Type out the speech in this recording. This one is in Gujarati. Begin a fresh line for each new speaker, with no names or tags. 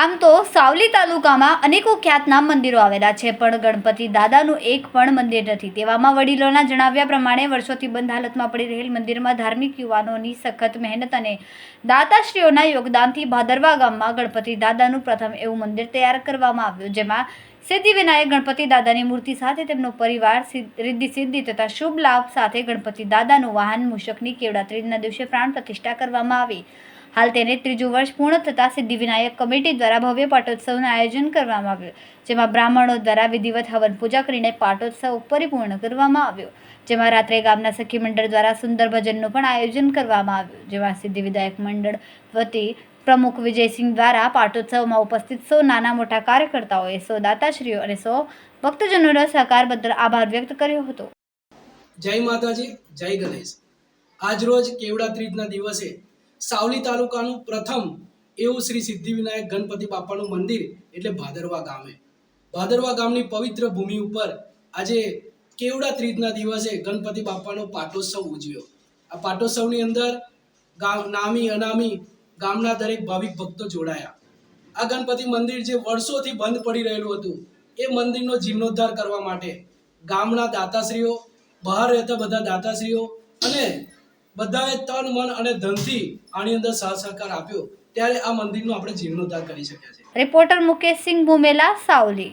આમ તો સાવલી તાલુકામાં અનેકો ખ્યાતનામ મંદિરો આવેલા છે, પણ ગણપતિ દાદાનું એક પણ મંદિર નથી. તેવામાં વડીલોના જણાવ્યા પ્રમાણે વર્ષોથી બંધ હાલતમાં પડી રહેલ મંદિરમાં ધાર્મિક યુવાનોની સખત મહેનત અને દાતાશ્રીઓના યોગદાનથી ભાદરવા ગામમાં ગણપતિ દાદાનું પ્રથમ એવું મંદિર તૈયાર કરવામાં આવ્યું, જેમાં સિદ્ધિવિનાયક ગણપતિ દાદાની મૂર્તિ સાથે તેમનો પરિવાર રિદ્ધિ સિદ્ધિ તથા શુભ લાભ સાથે ગણપતિ દાદાનું વાહન, મૂષકની કેવડા ત્રીજના દિવસે પ્રાણ પ્રતિષ્ઠા કરવામાં આવી. હાલ તેને ત્રીજું વર્ષ પૂર્ણ થતાં સિદ્ધિવિનાયક કમિટી દ્વારા ભવ્ય પાટોત્સવનું આયોજન કરવામાં આવ્યું, જેમાં બ્રાહ્મણો દ્વારા વિધિવત હવન પૂજા કરીને પાટોત્સવ પરિપૂર્ણ કરવામાં આવ્યો, જેમાં રાત્રે ગામના સખી મંડળ દ્વારા સુંદર ભજનનું પણ આયોજન કરવામાં આવ્યું, જેમાં સિદ્ધિવિનાયક મંડળ વતી પ્રમુખ વિજયસિંહ દ્વારા પાટોત્સવમાં ઉપસ્થિત સૌ નાના મોટા કાર્યકર્તાઓએ, સૌ દાતાશ્રીઓ અને સૌ ભક્તજનોનો સહકાર બદલ આભાર વ્યક્ત કર્યો હતો.
જય માતાજી, જય ગણેશ. આજરોજ કેવડા ત્રીજના દિવસે સાવલી તાલુકાનું પ્રથમ એવું શ્રી સિદ્ધિવિનાયક ગણપતિ બાપાનું મંદિર એટલે ભાદરવા ગામે. ભાદરવા ગામની પવિત્ર ભૂમિ ઉપર આજે કેવડા ત્રીજના દિવસે ગણપતિ બાપાનો પાટોત્સવ ઉજવ્યો. આ પાટોત્સવની અંદર ગામ નામી અનામી ગામના દરેક ભાવિક ભક્તો જોડાયા. આ ગણપતિ મંદિર જે વર્ષોથી બંધ પડી રહેલું હતું, એ મંદિરનો જીર્ણોદ્ધાર કરવા માટે ગામના દાતાશ્રીઓ, બહાર રહેતા બધા દાતાશ્રીઓ અને બધાએ તન, મન અને ધનથી આની અંદર સહ સહકાર આપ્યો. ત્યારે આ મંદિરનો આપણે જીર્ણોદ્ધાર કરી શક્યા છે
રિપોર્ટર મુકેશ સિંહ ભૂમેલા, સાવલી.